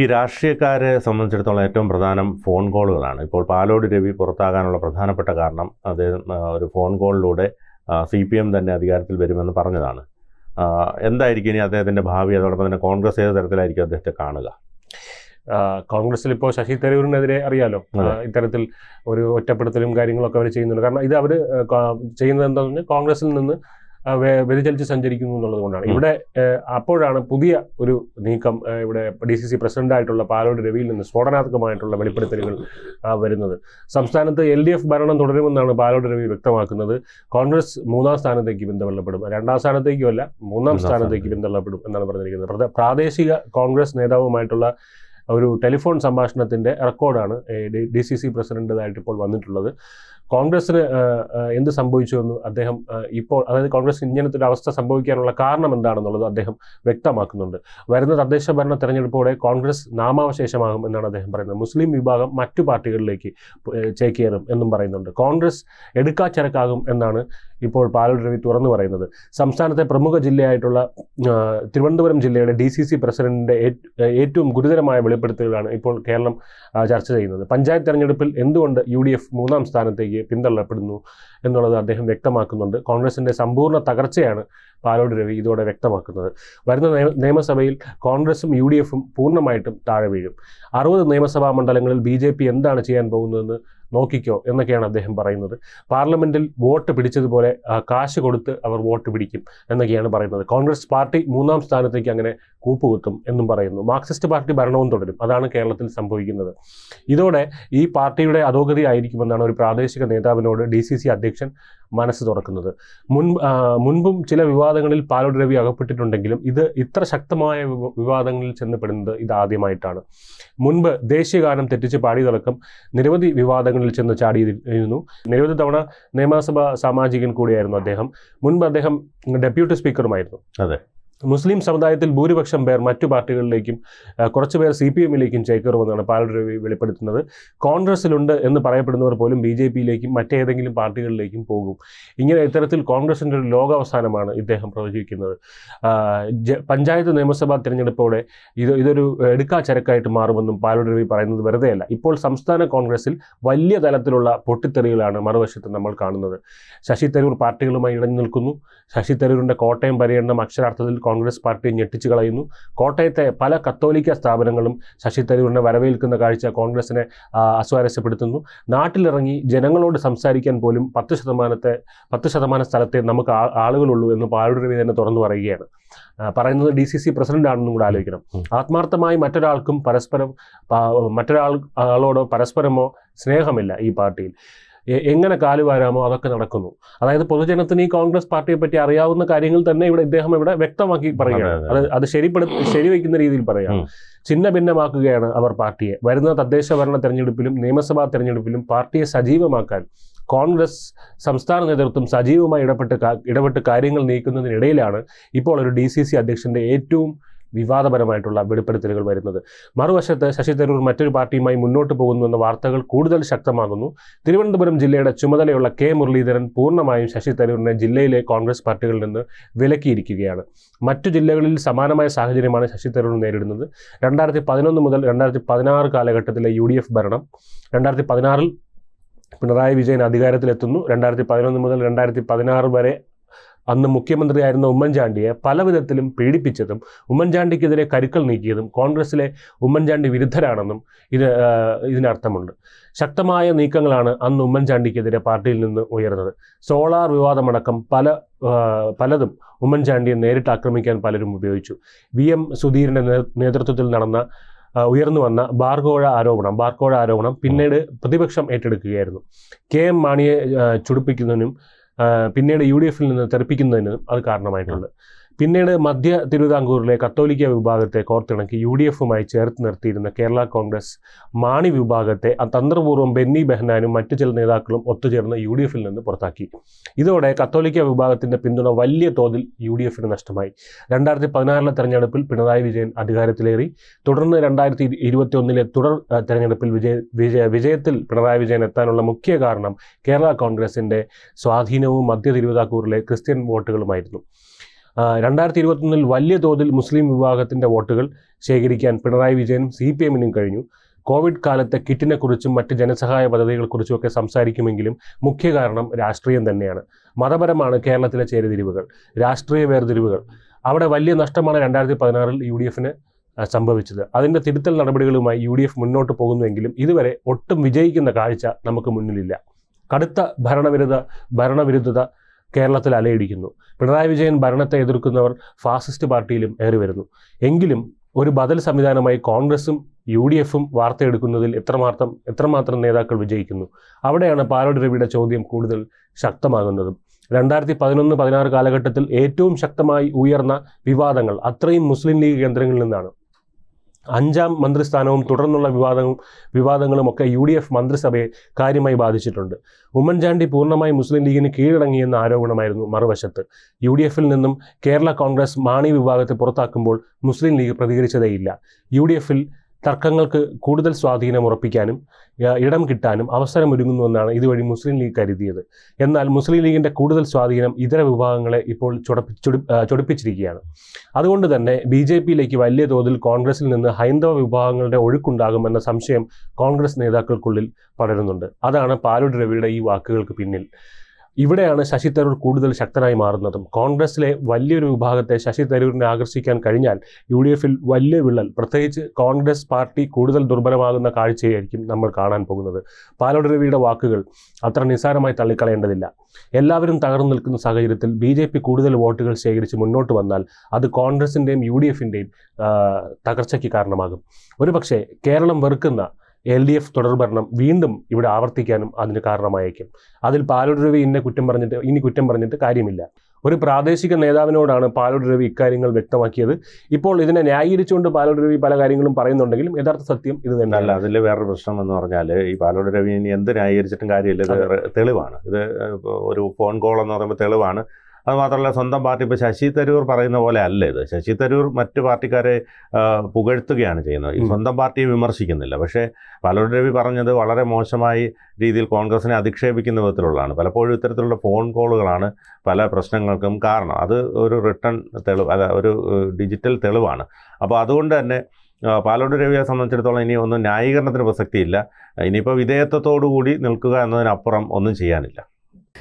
ഈ രാഷ്ട്രീയക്കാരെ സംബന്ധിച്ചിടത്തോളം ഏറ്റവും പ്രധാനം ഫോൺ കോളുകളാണ്. ഇപ്പോൾ പാലോട് രവി പുറത്താകാനുള്ള പ്രധാനപ്പെട്ട കാരണം അദ്ദേഹം ഒരു ഫോൺ കോളിലൂടെ സി പി എം തന്നെ അധികാരത്തിൽ വരുമെന്ന് പറഞ്ഞതാണ്. എന്തായിരിക്കും ഇനി അദ്ദേഹത്തിന്റെ ഭാവി? അതോടൊപ്പം തന്നെ കോൺഗ്രസ് ഏത് തരത്തിലായിരിക്കും അദ്ദേഹത്തെ കാണുക? കോൺഗ്രസിൽ ഇപ്പോൾ ശശി തരൂരിനെതിരെ അറിയാലോ? ഇത്തരത്തിൽ ഒരു ഒറ്റപ്പെടുത്തലും കാര്യങ്ങളൊക്കെ അവർ ചെയ്യുന്നുണ്ട്. കാരണം ഇത് അവർ ചെയ്യുന്നത് എന്താണെന്ന് കോൺഗ്രസിൽ നിന്ന് വ്യതിചലിച്ച് സഞ്ചരിക്കുന്നു എന്നുള്ളത് കൊണ്ടാണ്. ഇവിടെ അപ്പോഴാണ് പുതിയ ഒരു നീക്കം ഇവിടെ ഡി സി സി പ്രസിഡന്റായിട്ടുള്ള പാലോട് രവിയിൽ നിന്ന് സ്ഫോടനാത്മകമായിട്ടുള്ള വെളിപ്പെടുത്തലുകൾ വരുന്നത്. സംസ്ഥാനത്ത് എൽ ഡി എഫ് ഭരണം തുടരുമെന്നാണ് പാലോട് രവി വ്യക്തമാക്കുന്നത്. കോൺഗ്രസ് മൂന്നാം സ്ഥാനത്തേക്ക് പിന്തള്ളപ്പെടും. രണ്ടാം സ്ഥാനത്തേക്കുമല്ല മൂന്നാം മൂന്നാം സ്ഥാനത്തേക്ക് പിന്തള്ളപ്പെടും എന്നാണ് പറഞ്ഞിരിക്കുന്നത്. പ്രാദേശിക കോൺഗ്രസ് നേതാവുമായിട്ടുള്ള ഒരു ടെലിഫോൺ സംഭാഷണത്തിന്റെ റെക്കോർഡാണ് ഡി സി സി പ്രസിഡന്റേതായിട്ട് ഇപ്പോൾ വന്നിട്ടുള്ളത്. കോൺഗ്രസിന് എന്ത് സംഭവിച്ചു എന്ന് അദ്ദേഹം ഇപ്പോൾ അതായത് കോൺഗ്രസ് ഇങ്ങനത്തെ ഒരു അവസ്ഥ സംഭവിക്കാനുള്ള കാരണം എന്താണെന്നുള്ളത് അദ്ദേഹം വ്യക്തമാക്കുന്നുണ്ട്. വരുന്ന തദ്ദേശ ഭരണ തെരഞ്ഞെടുപ്പോടെ കോൺഗ്രസ് നാമാവശേഷമാകും എന്നാണ് അദ്ദേഹം പറയുന്നത്. മുസ്ലിം വിഭാഗം മറ്റു പാർട്ടികളിലേക്ക് ചേക്കേറും എന്നും പറയുന്നുണ്ട്. കോൺഗ്രസ് എടുക്കാച്ചരക്കാകും എന്നാണ് ഇപ്പോൾ പാലോട് രവി തുറന്നു പറയുന്നത്. സംസ്ഥാനത്തെ പ്രമുഖ ജില്ലയായിട്ടുള്ള തിരുവനന്തപുരം ജില്ലയുടെ ഡി സി സി പ്രസിഡന്റിന്റെ ഏറ്റവും ഗുരുതരമായ വെളിപ്പെടുത്തലുകളാണ് ഇപ്പോൾ കേരളം ചർച്ച ചെയ്യുന്നത്. പഞ്ചായത്ത് തെരഞ്ഞെടുപ്പിൽ എന്തുകൊണ്ട് യു മൂന്നാം സ്ഥാനത്തേക്ക് പിന്തള്ളപ്പെടുന്നു എന്നുള്ളത് അദ്ദേഹം വ്യക്തമാക്കുന്നുണ്ട്. കോൺഗ്രസിന്റെ സമ്പൂർണ തകർച്ചയാണ് പാലോട് രവി ഇതോടെ വ്യക്തമാക്കുന്നത്. വരുന്ന നിയമസഭയിൽ കോൺഗ്രസും യു ഡി എഫും പൂർണമായിട്ടും താഴെ വീഴും. അറുപത് നിയമസഭാ മണ്ഡലങ്ങളിൽ ബി ജെ പി എന്താണ് ചെയ്യാൻ പോകുന്നതെന്ന് നോക്കിക്കോ എന്നൊക്കെയാണ് അദ്ദേഹം പറയുന്നത്. പാർലമെന്റിൽ വോട്ട് പിടിച്ചതുപോലെ കാശ് കൊടുത്ത് അവർ വോട്ട് പിടിക്കും എന്നൊക്കെയാണ് പറയുന്നത്. കോൺഗ്രസ് പാർട്ടി മൂന്നാം സ്ഥാനത്തേക്ക് അങ്ങനെ കൂപ്പുകുത്തും എന്നും പറയുന്നു. മാർക്സിസ്റ്റ് പാർട്ടി ഭരണവും തുടരും. അതാണ് കേരളത്തിൽ സംഭവിക്കുന്നത്. ഇതോടെ ഈ പാർട്ടിയുടെ അധോഗതി ആയിരിക്കുമെന്നാണ് ഒരു പ്രാദേശിക നേതാവിനോട് ഡി അധ്യക്ഷൻ മനസ്സ് തുറക്കുന്നത്. മുൻ മുൻപും ചില വിവാദങ്ങളിൽ പാലോട് രവി അകപ്പെട്ടിട്ടുണ്ടെങ്കിലും ഇത് ഇത്ര ശക്തമായ വിവാദങ്ങളിൽ ചെന്നപ്പെടുന്നത് ഇത് ആദ്യമായിട്ടാണ്. മുൻപ് ദേശീയഗാനം തെറ്റിച്ച് പാടിയതടക്കം നിരവധി വിവാദങ്ങളിൽ ചെന്ന് ചാടിയിരുന്നു. നിരവധി തവണ നിയമസഭാ സാമാജികൻ കൂടിയായിരുന്നു അദ്ദേഹം. മുൻപ് അദ്ദേഹം ഡെപ്യൂട്ടി സ്പീക്കറുമായിരുന്നു. അതെ. മുസ്ലിം സമുദായത്തിൽ ഭൂരിപക്ഷം പേർ മറ്റു പാർട്ടികളിലേക്കും കുറച്ച് പേർ സി പി എമ്മിലേക്കും ചേക്കേറുമെന്നാണ് പാലരവി വെളിപ്പെടുത്തുന്നത്. കോൺഗ്രസിലുണ്ട് എന്ന് പറയപ്പെടുന്നവർ പോലും ബി ജെ പിയിലേക്കും മറ്റേതെങ്കിലും പാർട്ടികളിലേക്കും പോകും. ഇങ്ങനെ ഇത്തരത്തിൽ കോൺഗ്രസിന്റെ ഒരു ലോകാവസാനമാണ് ഇദ്ദേഹം പ്രവചിക്കുന്നത്. പഞ്ചായത്ത് നിയമസഭാ തിരഞ്ഞെടുപ്പോടെ ഇത് ഇതൊരു എടുക്കാച്ചരക്കായിട്ട് മാറുമെന്നും പാലരവി രവി പറയുന്നത് വെറുതെയല്ല. ഇപ്പോൾ സംസ്ഥാന കോൺഗ്രസിൽ വലിയ തലത്തിലുള്ള പൊട്ടിത്തെറികളാണ് മറുവശത്ത് നമ്മൾ കാണുന്നത്. ശശി തരൂർ പാർട്ടികളുമായി ഇടഞ്ഞു നിൽക്കുന്നു. ശശി തരൂരിന്റെ കോട്ടയം പര്യടനം അക്ഷരാർത്ഥത്തിൽ കോൺഗ്രസ് പാർട്ടി ഞെട്ടിച്ചു കളയുന്നു. കോട്ടയത്തെ പല കത്തോലിക്ക സ്ഥാപനങ്ങളും ശശി തരൂരിനെ വരവേൽക്കുന്ന കാഴ്ച കോൺഗ്രസിനെ അസ്വാരസ്യപ്പെടുത്തുന്നു. നാട്ടിലിറങ്ങി ജനങ്ങളോട് സംസാരിക്കാൻ പോലും പത്ത് ശതമാനത്തെ പത്ത് ശതമാനം സ്ഥലത്തെ നമുക്ക് ആളുകളുള്ളൂ എന്ന് പാലോട് രവി തന്നെ തുറന്നു പറയുകയാണ്. പറയുന്നത് ഡി സി സി പ്രസിഡന്റ് ആണെന്നും കൂടെ ആലോചിക്കണം. ആത്മാർത്ഥമായി മറ്റൊരാൾക്കും പരസ്പരം മറ്റൊരാൾ ആളോടോ പരസ്പരമോ സ്നേഹമില്ല ഈ പാർട്ടിയിൽ. എങ്ങനെ കാലുവാരാമോ അതൊക്കെ നടക്കുന്നു. അതായത് പൊതുജനത്തിന് ഈ കോൺഗ്രസ് പാർട്ടിയെ പറ്റി അറിയാവുന്ന കാര്യങ്ങൾ തന്നെ ഇവിടെ ഇദ്ദേഹം ഇവിടെ വ്യക്തമാക്കി പറയുകയാണ്. അതെ, അത് ശരിപ്പെടു ശരിവെക്കുന്ന രീതിയിൽ പറയാം. ചിഹ്ന ഭിന്നമാക്കുകയാണ് അവർ പാർട്ടിയെ. വരുന്ന തദ്ദേശ ഭരണ തെരഞ്ഞെടുപ്പിലും നിയമസഭാ തെരഞ്ഞെടുപ്പിലും പാർട്ടിയെ സജീവമാക്കാൻ കോൺഗ്രസ് സംസ്ഥാന നേതൃത്വം സജീവമായി ഇടപെട്ട് ഇടപെട്ട് കാര്യങ്ങൾ നീക്കുന്നതിനിടയിലാണ് ഇപ്പോൾ ഒരു ഡി സി സി അധ്യക്ഷന്റെ ഏറ്റവും വിവാദപരമായിട്ടുള്ള വെളിപ്പെടുത്തലുകൾ വരുന്നത്. മറുവശത്ത് ശശി തരൂർ മറ്റൊരു പാർട്ടിയുമായി മുന്നോട്ട് പോകുന്നു എന്ന വാർത്തകൾ കൂടുതൽ ശക്തമാകുന്നു. തിരുവനന്തപുരം ജില്ലയുടെ ചുമതലയുള്ള കെ. മുരളീധരൻ പൂർണമായും ശശി തരൂരിനെ ജില്ലയിലെ കോൺഗ്രസ് പാർട്ടികളിൽ നിന്ന് വിലക്കിയിരിക്കുകയാണ്. മറ്റു ജില്ലകളിൽ സമാനമായ സാഹചര്യമാണ് ശശി തരൂർ നേരിടുന്നത്. രണ്ടായിരത്തി പതിനൊന്ന് മുതൽ രണ്ടായിരത്തി പതിനാറ് കാലഘട്ടത്തിലെ യു ഡി എഫ് ഭരണം രണ്ടായിരത്തി പതിനാറിൽ പിണറായി വിജയൻ അധികാരത്തിലെത്തുന്നു. രണ്ടായിരത്തി പതിനൊന്ന് മുതൽ രണ്ടായിരത്തി പതിനാറ് വരെ അന്ന് മുഖ്യമന്ത്രിയായിരുന്ന ഉമ്മൻചാണ്ടിയെ പല വിധത്തിലും പീഡിപ്പിച്ചതും ഉമ്മൻചാണ്ടിക്കെതിരെ കരുക്കൾ നീക്കിയതും കോൺഗ്രസിലെ ഉമ്മൻചാണ്ടി വിരുദ്ധരാണെന്നും ഇത് ഇതിനർത്ഥമുണ്ട്. ശക്തമായ നീക്കങ്ങളാണ് അന്ന് ഉമ്മൻചാണ്ടിക്കെതിരെ പാർട്ടിയിൽ നിന്ന് ഉയർന്നത്. സോളാർ വിവാദമടക്കം പല പലതും ഉമ്മൻചാണ്ടിയെ നേരിട്ട് ആക്രമിക്കാൻ പലരും ഉപയോഗിച്ചു. വി. എം. സുധീറിന്റെ നേതൃത്വത്തിൽ നടന്ന ഉയർന്നു വന്ന ബാർഗോഴ ആരോപണം ബാർഗോഴ ആരോപണം പിന്നീട് പ്രതിപക്ഷം ഏറ്റെടുക്കുകയായിരുന്നു. കെ. എം. മാണിയെ ചുടിപ്പിക്കുന്നതിനും പിന്നീട് യു ഡി എഫിൽ നിന്ന് തെറിപ്പിക്കുന്നതിനും അത് കാരണമായിട്ടുണ്ട്. പിന്നീട് മധ്യ തിരുവിതാംകൂറിലെ കത്തോലിക്ക വിഭാഗത്തെ കോർത്തിണക്കി യു ഡി എഫുമായി ചേർത്ത് നിർത്തിയിരുന്ന കേരള കോൺഗ്രസ് മാണി വിഭാഗത്തെ തന്ത്രപൂർവം ബെന്നി ബെഹ്നാനും മറ്റു ചില നേതാക്കളും ഒത്തുചേർന്ന് യു ഡി എഫിൽ നിന്ന് പുറത്താക്കി. ഇതോടെ കത്തോലിക്ക വിഭാഗത്തിന്റെ പിന്തുണ വലിയ തോതിൽ യു ഡി എഫിന് നഷ്ടമായി. രണ്ടായിരത്തി പതിനാറിലെ തെരഞ്ഞെടുപ്പിൽ പിണറായി വിജയൻ അധികാരത്തിലേറി. തുടർന്ന് രണ്ടായിരത്തി ഇരുപത്തി ഒന്നിലെ തുടർ തെരഞ്ഞെടുപ്പിൽ വിജയ വിജയ വിജയത്തിൽ പിണറായി വിജയൻ എത്താനുള്ള മുഖ്യ കാരണം കേരള കോൺഗ്രസിന്റെ സ്വാധീനവും മധ്യ തിരുവിതാംകൂറിലെ ക്രിസ്ത്യൻ വോട്ടുകളുമായിരുന്നു. രണ്ടായിരത്തി ഇരുപത്തൊന്നിൽ വലിയ തോതിൽ മുസ്ലിം വിഭാഗത്തിന്റെ വോട്ടുകൾ ശേഖരിക്കാൻ പിണറായി വിജയനും സി പി എമ്മിനും കഴിഞ്ഞു. കോവിഡ് കാലത്തെ കിറ്റിനെക്കുറിച്ചും മറ്റ് ജനസഹായ പദ്ധതികളെക്കുറിച്ചുമൊക്കെ സംസാരിക്കുമെങ്കിലും മുഖ്യ കാരണം രാഷ്ട്രീയം തന്നെയാണ്. മതപരമാണ് കേരളത്തിലെ ചേരുതിരിവുകൾ രാഷ്ട്രീയ വേർതിരിവുകൾ. അവിടെ വലിയ നഷ്ടമാണ് രണ്ടായിരത്തി പതിനാറിൽ യു ഡി എഫിന് സംഭവിച്ചത്. അതിന്റെ തിരുത്തൽ നടപടികളുമായി യു ഡി എഫ് മുന്നോട്ട് പോകുന്നുവെങ്കിലും ഇതുവരെ ഒട്ടും വിജയിക്കുന്ന കാഴ്ച നമുക്ക് മുന്നിലില്ല. കടുത്ത ഭരണവിരുദ്ധ ഭരണവിരുദ്ധത കേരളത്തിൽ അലയടിക്കുന്നു. പിണറായി വിജയൻ ഭരണത്തെ എതിർക്കുന്നവർ ഫാസിസ്റ്റ് പാർട്ടിയിലും ഏറി വരുന്നു. എങ്കിലും ഒരു ബദൽ സംവിധാനമായി കോൺഗ്രസും യു ഡി എഫും വാർത്തയെടുക്കുന്നതിൽ എത്രമാത്രം എത്രമാത്രം നേതാക്കൾ വിജയിക്കുന്നു? അവിടെയാണ് പാലോട് രവിയുടെ ചോദ്യം കൂടുതൽ ശക്തമാകുന്നതും. രണ്ടായിരത്തി പതിനൊന്ന് പതിനാറ് കാലഘട്ടത്തിൽ ഏറ്റവും ശക്തമായി ഉയർന്ന വിവാദങ്ങൾ അത്രയും മുസ്ലിം ലീഗ് കേന്ദ്രങ്ങളിൽ നിന്നാണ്. അഞ്ചാം മന്ത്രിസ്ഥാനവും തുടർന്നുള്ള വിവാദവും വിവാദങ്ങളും ഒക്കെ യു ഡി എഫ് മന്ത്രിസഭയെ കാര്യമായി ബാധിച്ചിട്ടുണ്ട്. ഉമ്മൻചാണ്ടി പൂർണമായി മുസ്ലിം ലീഗിന് കീഴടങ്ങിയെന്ന ആരോപണമായിരുന്നു മറുവശത്ത്. യു ഡി എഫിൽ നിന്നും കേരള കോൺഗ്രസ് മാണി വിഭാഗത്തെ പുറത്താക്കുമ്പോൾ മുസ്ലിം ലീഗ് പ്രതികരിച്ചതേയില്ല. യു ഡി എഫിൽ തർക്കങ്ങൾക്ക് കൂടുതൽ സ്വാധീനം ഉറപ്പിക്കാനും ഇടം കിട്ടാനും അവസരമൊരുങ്ങുന്നുവെന്നാണ് ഇതുവഴി മുസ്ലിം ലീഗ് കരുതിയത്. എന്നാൽ മുസ്ലിം ലീഗിന്റെ കൂടുതൽ സ്വാധീനം ഇതര വിഭാഗങ്ങളെ ഇപ്പോൾ ചുടപ്പി ചുടി ചൊടിപ്പിച്ചിരിക്കുകയാണ്. അതുകൊണ്ട് തന്നെ ബി ജെ പിയിലേക്ക് വലിയ തോതിൽ കോൺഗ്രസിൽ നിന്ന് ഹൈന്ദവ വിഭാഗങ്ങളുടെ ഒഴുക്കുണ്ടാകുമെന്ന സംശയം കോൺഗ്രസ് നേതാക്കൾക്കുള്ളിൽ പടരുന്നുണ്ട്. അതാണ് പാലുഡ് രവിയുടെ ഈ വാക്കുകൾക്ക് പിന്നിൽ. ഇവിടെയാണ് ശശി തരൂർ കൂടുതൽ ശക്തനായി മാറുന്നതും. കോൺഗ്രസിലെ വലിയൊരു വിഭാഗത്തെ ശശി തരൂരിനെ ആകർഷിക്കാൻ കഴിഞ്ഞാൽ യു ഡി എഫിൽ വലിയ വിള്ളൽ പ്രത്യേകിച്ച് കോൺഗ്രസ് പാർട്ടി കൂടുതൽ ദുർബലമാകുന്ന കാഴ്ചയായിരിക്കും നമ്മൾ കാണാൻ പോകുന്നത്. പാലോട് രവിയുടെ വാക്കുകൾ അത്ര നിസ്സാരമായി തള്ളിക്കളയേണ്ടതില്ല. എല്ലാവരും തകർന്നു നിൽക്കുന്ന സാഹചര്യത്തിൽ ബി ജെ പി കൂടുതൽ വോട്ടുകൾ ശേഖരിച്ച് മുന്നോട്ട് വന്നാൽ അത് കോൺഗ്രസിന്റെയും യു ഡി എഫിന്റെയും തകർച്ചയ്ക്ക് കാരണമാകും. ഒരുപക്ഷെ കേരളം വെറുക്കുന്ന എൽ ഡി എഫ് തുടർ ഭരണം വീണ്ടും ഇവിടെ ആവർത്തിക്കാനും അതിന് കാരണമായേക്കും. അതിൽ പാലോട് രവി ഇന്നെ കുറ്റം പറഞ്ഞിട്ട് ഇനി കുറ്റം പറഞ്ഞിട്ട് കാര്യമില്ല. ഒരു പ്രാദേശിക നേതാവിനോടാണ് പാലോട് രവി ഇക്കാര്യങ്ങൾ വ്യക്തമാക്കിയത്. ഇപ്പോൾ ഇതിനെ ന്യായീകരിച്ചുകൊണ്ട് പാലോട് രവി പല കാര്യങ്ങളും പറയുന്നുണ്ടെങ്കിലും യഥാർത്ഥ സത്യം ഇത് തന്നെ അല്ല അതിൽ വേറൊരു പ്രശ്നം എന്ന് പറഞ്ഞാൽ ഈ പാലോട് രവി ഇനി എന്ത് ന്യായീകരിച്ചിട്ടും കാര്യമില്ല. ഇത് തെളിവാണ്. ഇത് ഒരു ഫോൺ കോൾ എന്ന് പറയുമ്പോൾ തെളിവാണ്. അത് മാത്രമല്ല സ്വന്തം പാർട്ടി ഇപ്പോൾ ശശി തരൂർ പറയുന്ന പോലെ അല്ല ഇത്. ശശി തരൂർ മറ്റു പാർട്ടിക്കാരെ പുകഴ്ത്തുകയാണ് ചെയ്യുന്നത്. ഈ സ്വന്തം പാർട്ടിയെ വിമർശിക്കുന്നില്ല. പക്ഷേ പാലോട് രവി പറഞ്ഞത് വളരെ മോശമായി രീതിയിൽ കോൺഗ്രസിനെ അധിക്ഷേപിക്കുന്ന വിധത്തിലുള്ളതാണ്. പലപ്പോഴും ഇത്തരത്തിലുള്ള ഫോൺ കോളുകളാണ് പല പ്രശ്നങ്ങൾക്കും കാരണം. അത് ഒരു റിട്ടേൺ തെളിവ് അല്ല ഒരു ഡിജിറ്റൽ തെളിവാണ്. അപ്പോൾ അതുകൊണ്ട് തന്നെ പാലോട് രവിയെ സംബന്ധിച്ചിടത്തോളം ഇനി ഒന്നും ന്യായീകരണത്തിന് പ്രസക്തിയില്ല. ഇനിയിപ്പോൾ വിധേയത്വത്തോടു കൂടി നിൽക്കുക എന്നതിനപ്പുറം ഒന്നും ചെയ്യാനില്ല.